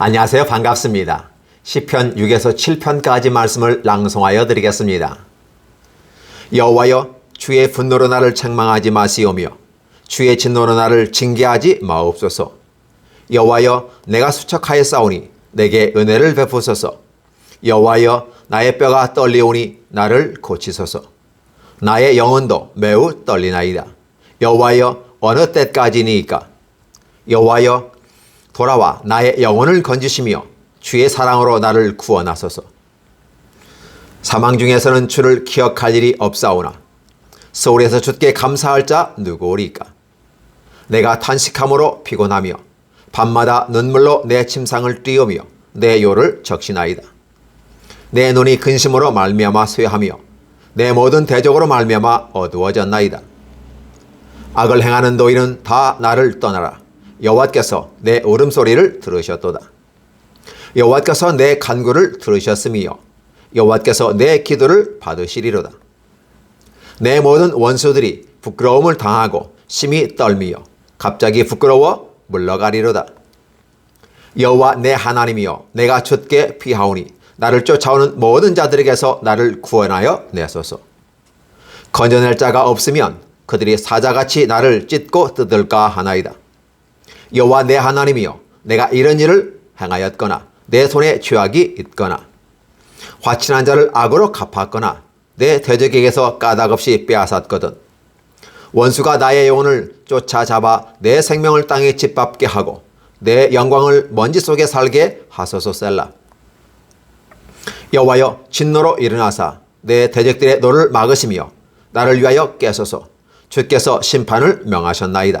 안녕하세요. 반갑습니다. 시편 6에서 7편까지 말씀을 낭송하여 드리겠습니다. 여호와여 주의 분노로 나를 책망하지 마시오며 주의 진노로 나를 징계하지 마옵소서. 여호와여 내가 수척하여 싸우니 내게 은혜를 베푸소서. 여호와여 나의 뼈가 떨리오니 나를 고치소서. 나의 영혼도 매우 떨리나이다. 여호와여 어느 때까지니이까? 여호와여 돌아와 나의 영혼을 건지시며 주의 사랑으로 나를 구원하소서. 사망 중에서는 주를 기억할 일이 없사오나 서울에서 주께 감사할 자 누구오리까? 내가 탄식함으로 피곤하며 밤마다 눈물로 내 침상을 띄우며 내 요를 적시나이다. 내 눈이 근심으로 말미암아 쇠하며 내 모든 대적으로 말미암아 어두워졌나이다. 악을 행하는 도인은 다 나를 떠나라. 여호와께서 내 울음소리를 들으셨도다. 여호와께서 내 간구를 들으셨으며 여호와께서 내 기도를 받으시리로다. 내 모든 원수들이 부끄러움을 당하고 심히 떨미며 갑자기 부끄러워 물러가리로다. 여호와 내 하나님이여 내가 주께 피하오니 나를 쫓아오는 모든 자들에게서 나를 구원하여 내소서. 건져낼 자가 없으면 그들이 사자같이 나를 찢고 뜯을까 하나이다. 여호와 내 하나님이여 내가 이런 일을 행하였거나 내 손에 죄악이 있거나 화친한 자를 악으로 갚았거나 내 대적에게서 까닭없이 빼앗았거든. 원수가 나의 영혼을 쫓아잡아 내 생명을 땅에 짓밟게 하고 내 영광을 먼지 속에 살게 하소서 셀라. 여호와여 진노로 일어나사 내 대적들의 노를 막으시며 나를 위하여 깨소서. 주께서 심판을 명하셨나이다.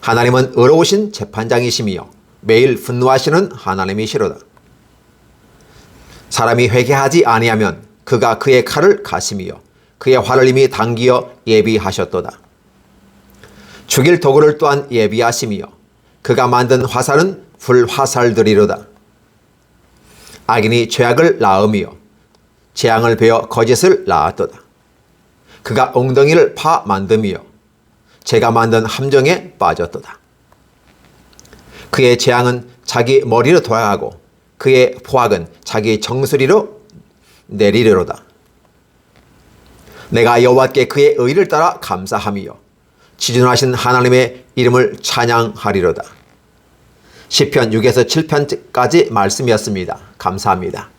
하나님은 의로우신 재판장이시며 매일 분노하시는 하나님이시로다. 사람이 회개하지 아니하면 그가 그의 칼을 가시며 그의 활을 이미 당기어 예비하셨도다. 죽일 도구를 또한 예비하시며 그가 만든 화살은 불화살들이로다. 악인이 죄악을 낳으며 재앙을 베어 거짓을 낳았도다. 그가 엉덩이를 파 만드며 제가 만든 함정에 빠졌도다. 그의 재앙은 자기 머리로 돌아가고 그의 포악은 자기 정수리로 내리려로다. 내가 여호와께 그의 의를 따라 감사하며 지존하신 하나님의 이름을 찬양하리로다. 시편 6에서 7편까지 말씀이었습니다. 감사합니다.